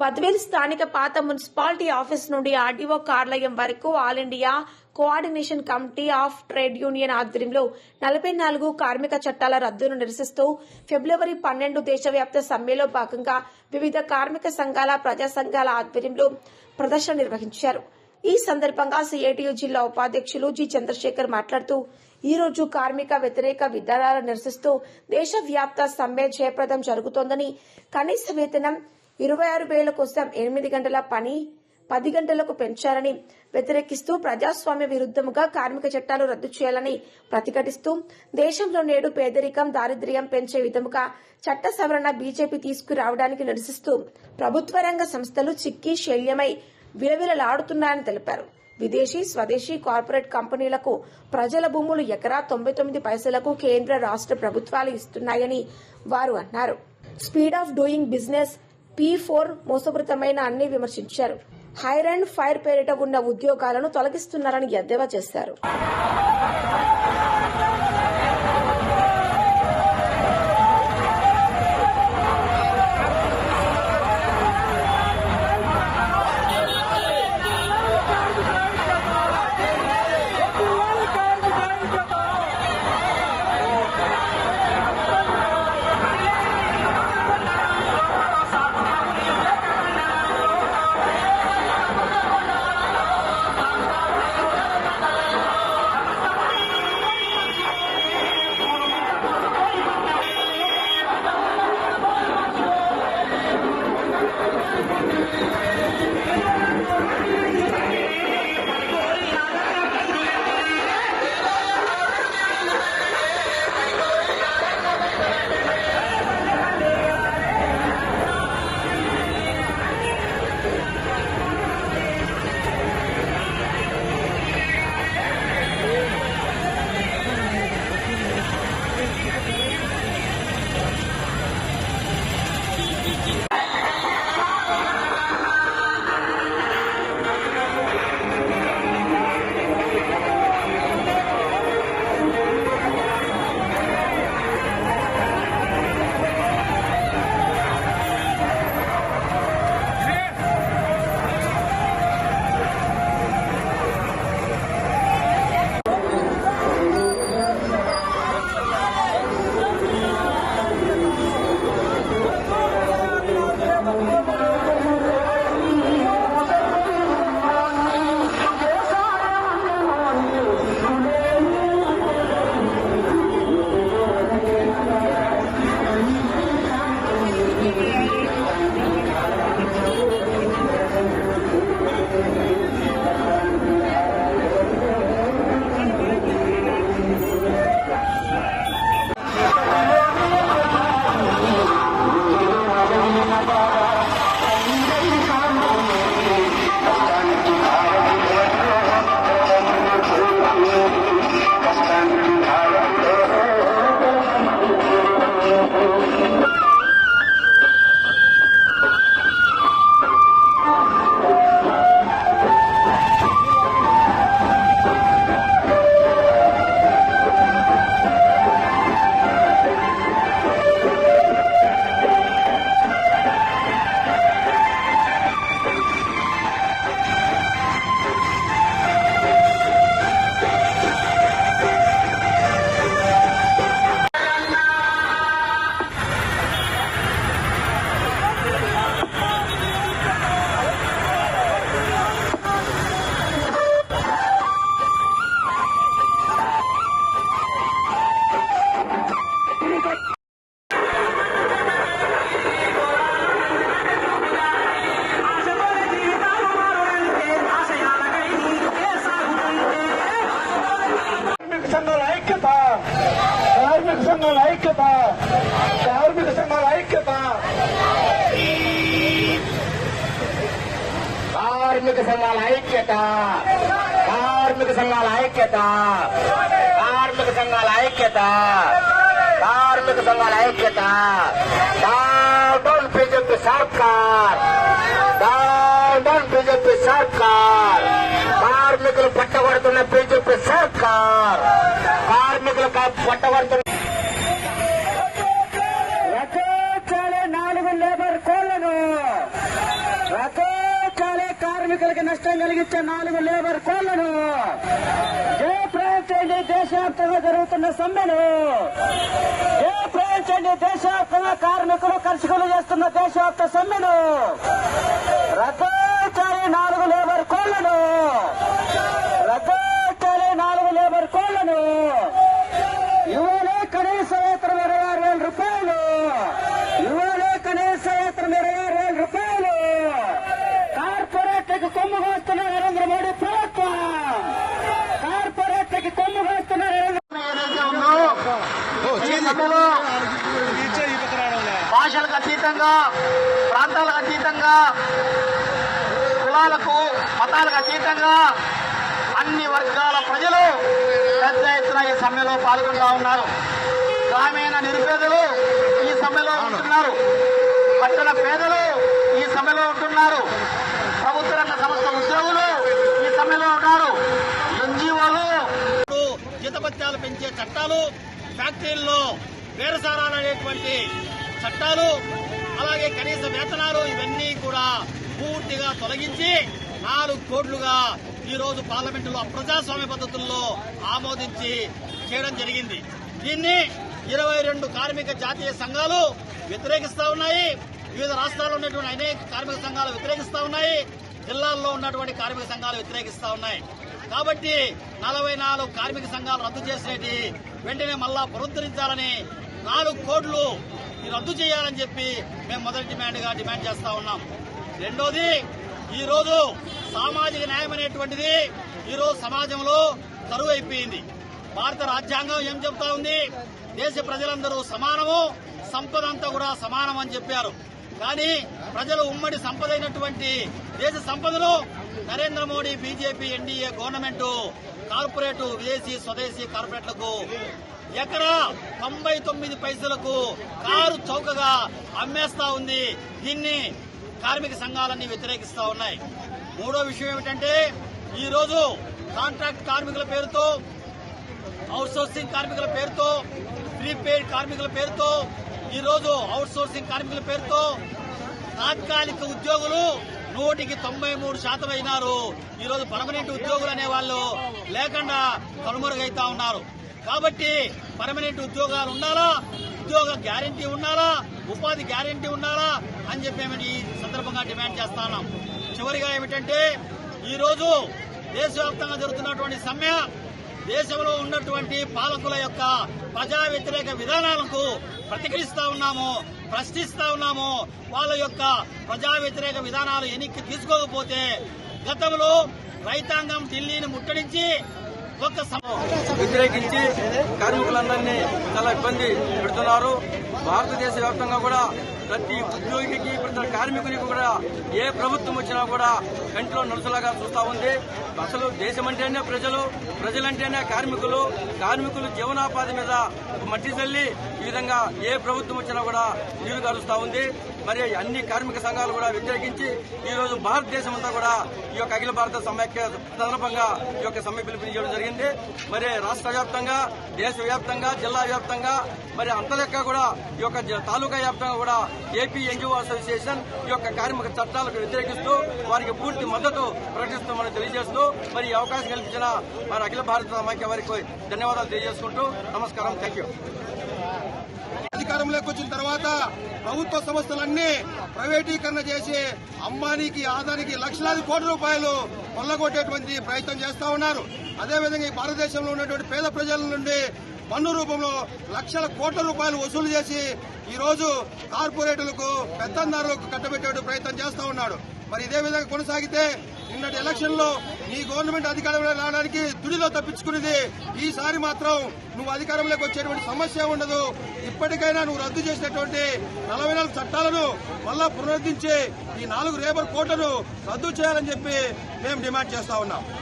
బద్వేల్ స్థానిక పాత municipality office నుండి ఆర్డీఓ కార్యాలయం వరకు all India coordination committee of trade union ఆధ్వర్యంలో నలభై నాలుగు కార్మిక చట్టాల రద్దును నిరసిస్తూ ఫిబ్రవరి పన్నెండు దేశవ్యాప్త సమ్మెలో భాగంగా వివిధ కార్మిక సంఘాల ప్రజా సంఘాల ఆధ్వర్యంలో ప్రదర్శన నిర్వహించారు. ఈ సందర్భంగా సిఐటియు జిల్లా ఉపాధ్యక్షులు జి చంద్రశేఖర్ మాట్లాడుతూ ఈ రోజు కార్మిక వ్యతిరేక విధానాలను నిరసిస్తూ దేశవ్యాప్త సమ్మె జయప్రదం జరుగుతోందని కనీస వేతనం ఇరవై ఆరు వేల కోసం ఎనిమిది గంటల పని పది గంటలకు పెంచాలని వ్యతిరేకిస్తూ ప్రజాస్వామ్య విరుద్ధముగా కార్మిక చట్టాలు రద్దు చేయాలని ప్రతిఘటిస్తూ దేశంలో నేడు పేదరికం దారిద్ర్యం పెంచే విధముగా చట్ట సవరణ బీజేపీ తీసుకురావడానికి నిరసిస్తూ ప్రభుత్వ రంగ సంస్థలు చిక్కి శల్యమై విలవిలలాడుతున్నాయని తెలిపారు. విదేశీ స్వదేశీ కార్పొరేట్ కంపెనీలకు ప్రజల భూములు ఎకరా తొంభై తొమ్మిది పైసలకు కేంద్ర రాష్ట్ర ప్రభుత్వాలు ఇస్తున్నాయని వారు అన్నారు. Speed of doing business P four మోసపూరితమైన అన్ని విమర్శించారు. హైర్ అండ్ ఫైర్ పేరిట ఉన్న ఉద్యోగాలను తొలగిస్తున్నారని ఎద్దేవా చేశారు. సంఘాల ఐక్యత. కార్మిక సంఘాల ఐక్యత. కార్మిక సంఘాల ఐక్యత. కార్మిక సంఘాల ఐక్యత. డౌన్ బీజేపీ సర్కార్. డౌన్ బీజేపీ సర్కార్. కార్మికులు పట్టబడుతున్న బీజేపీ సర్కార్. కార్మికులు పట్టబడుతున్న కార్మికులకు నష్టం కలిగించే నాలుగు లేబర్ కోళ్ళను జయప్రదం చేయండి దేశవ్యాప్తంగా జరుగుతున్న సమ్మెను ఏ చేయండి దేశవ్యాప్తంగా కార్మికులు కర్షకులు చేస్తున్న దేశవ్యాప్త సమ్మెను రథాచారి నాలుగు లేబర్ కోళ్ళను భాషలకు అతీతంగా ప్రాంతాలకు అతీతంగా కులాలకు మతాలకు అతీతంగా అన్ని వర్గాల ప్రజలు పెద్ద ఎత్తున ఈ సమ్మెలో పాల్గొంటా ఉన్నారు. గ్రామీణ నిరుపేదలు ఈ సమ్మెలో ఉంటున్నారు. పట్టణ పేదలు ఈ సమ్మెలో ఉంటున్నారు. ప్రభుత్వ రంగ సంస్థ ఉద్యోగులు ఈ సమ్మెలో ఉన్నారు. ఎన్జిఓలు జీతభత్యాలు పెంచే చట్టాలు ఫ్యాక్టరీల్లో బేరసారాలు అనేటువంటి చట్టాలు అలాగే కనీస వేతనాలు ఇవన్నీ కూడా పూర్తిగా తొలగించి నాలుగు కోట్లుగా ఈ రోజు పార్లమెంటులో ప్రజాస్వామ్య పద్ధతుల్లో ఆమోదించి చేయడం జరిగింది. దీన్ని ఇరవై రెండు కార్మిక జాతీయ సంఘాలు వ్యతిరేకిస్తా ఉన్నాయి. వివిధ రాష్ట్రాల్లో ఉన్నటువంటి అనేక కార్మిక సంఘాలు వ్యతిరేకిస్తా ఉన్నాయి. జిల్లాల్లో ఉన్నటువంటి కార్మిక సంఘాలు వ్యతిరేకిస్తా ఉన్నాయి. కాబట్టి నలభై నాలుగు కార్మిక సంఘాలు రద్దు చేసినవి వెంటనే మళ్ళా పునరుద్ధరించాలని నాలుగు కోట్లు రద్దు చేయాలని చెప్పి మేము మొదటి డిమాండ్గా డిమాండ్ చేస్తా ఉన్నాం. రెండోది ఈరోజు సామాజిక న్యాయం అనేటువంటిది ఈరోజు సమాజంలో కరువు అయిపోయింది భారత రాజ్యాంగం ఏం చెబుతా ఉంది? దేశ ప్రజలందరూ సమానము సంపద అంతా కూడా సమానం అని చెప్పారు. కానీ ప్రజలు ఉమ్మడి సంపద అయినటువంటి దేశ సంపదలు Narendra Modi BJP NDA government corporate విదేశీ స్వదేశీ కార్పొరేట్లకు ఎకరా తొంభై తొమ్మిది పైసలకు కారు చౌకగా అమ్మేస్తా ఉంది. దీన్ని కార్మిక సంఘాలన్నీ వ్యతిరేకిస్తా ఉన్నాయి. మూడో విషయం ఏమిటంటే ఈ రోజు కాంట్రాక్ట్ కార్మికుల పేరుతో అవుట్సోర్సింగ్ కార్మికుల పేరుతో ప్రీపెయిడ్ కార్మికుల పేరుతో ఈ రోజు కార్మికుల పేరుతో తాత్కాలిక ఉద్యోగులు నూటికి తొంభై మూడు శాతం అయినారు. ఈ రోజు పర్మనెంట్ ఉద్యోగులు అనే వాళ్ళు లేకుండా కనుమరుగైతా ఉన్నారు. కాబట్టి పర్మనెంట్ ఉద్యోగాలు ఉండాలా? ఉద్యోగ గ్యారంటీ ఉండాలా? ఉపాధి గ్యారంటీ ఉండాలా? అని చెప్పి మేము ఈ సందర్భంగా డిమాండ్ చేస్తున్నాం చివరిగా ఏమిటంటే ఈ రోజు దేశవ్యాప్తంగా జరుగుతున్నటువంటి సమ్మె దేశంలో ఉన్నటువంటి పాలకుల యొక్క ప్రజా వ్యతిరేక విధానాలకు ప్రతిఘటిస్తా ఉన్నాము ప్రశ్నిస్తా ఉన్నాము. వాళ్ళ యొక్క ప్రజా వ్యతిరేక విధానాలు ఎన్నిక తీసుకోకపోతే గతంలో రైతాంగం ఢిల్లీని ముట్టడించి వ్యతిరేకించి కార్మికులందరినీ చాలా ఇబ్బంది పెడుతున్నారు. భారతదేశ వ్యాప్తంగా కూడా ప్రతి ఉద్యోగికి ప్రతి కార్మికునికి కూడా ఏ ప్రభుత్వం వచ్చినా కూడా కంటిలో నలుసులాగా చూస్తా ఉంది. అసలు దేశం అంటేనే ప్రజలు ప్రజలంటేనే కార్మికులు కార్మికులు జీవనోపాధి మీద మట్టి చల్లి ఈ విధంగా ఏ ప్రభుత్వం వచ్చినా కూడా నీరు గారుస్తా ఉంది. మరి అన్ని కార్మిక సంఘాలు కూడా వ్యతిరేకించి ఈ రోజు భారతదేశం అంతా కూడా ఈ యొక్క అఖిల భారత సమైక్య సందర్భంగా ఈ యొక్క సమ్మె పిలుపునివ్వడం జరిగింది. మరి రాష్ట్ర వ్యాప్తంగా దేశ వ్యాప్తంగా జిల్లా వ్యాప్తంగా మరి అంతలెక్క కూడా ఈ యొక్క తాలూకా వ్యాప్తంగా కూడా ఏపీ ఎన్జిఓ అసోసియేషన్ ఈ యొక్క కార్మిక చట్టాలకు వ్యతిరేకిస్తూ వారికి పూర్తి మద్దతు ప్రకటిస్తామని తెలియజేస్తూ మరి ఈ అవకాశం కల్పించిన మరి అఖిల భారత సమాఖ్య వారికి ధన్యవాదాలు తెలియజేసుకుంటూ నమస్కారం. థ్యాంక్ యూ అధికారంలోకి వచ్చిన తర్వాత ప్రభుత్వ సంస్థలన్నీ ప్రైవేటీకరణ చేసి అంబానీకి ఆదానికి లక్షలాది కోట్ల రూపాయలు కొల్లగొట్టేటువంటి ప్రయత్నం చేస్తా ఉన్నారు. అదేవిధంగా ఈ భారతదేశంలో ఉన్నటువంటి పేద ప్రజల నుండి పన్ను రూపంలో లక్షల కోట్ల రూపాయలు వసూలు చేసి ఈరోజు కార్పొరేటర్లకు పెత్తందారులకు కట్టబెట్టే ప్రయత్నం చేస్తూ ఉన్నాడు. మరి ఇదే విధంగా కొనసాగితే నిన్నటి ఎలక్షన్లో నీ గవర్నమెంట్ అధికారంలో రావడానికి తుడిలో తప్పించుకునేది ఈసారి మాత్రం నువ్వు అధికారంలోకి వచ్చేటువంటి సమస్య ఉండదు. ఇప్పటికైనా నువ్వు రద్దు చేసినటువంటి నలభై నాలుగు చట్టాలను మళ్ళా పునరుద్ధరించి ఈ నాలుగు రేబర్ కోట్లను రద్దు చేయాలని చెప్పి మేము డిమాండ్ చేస్తా ఉన్నాం.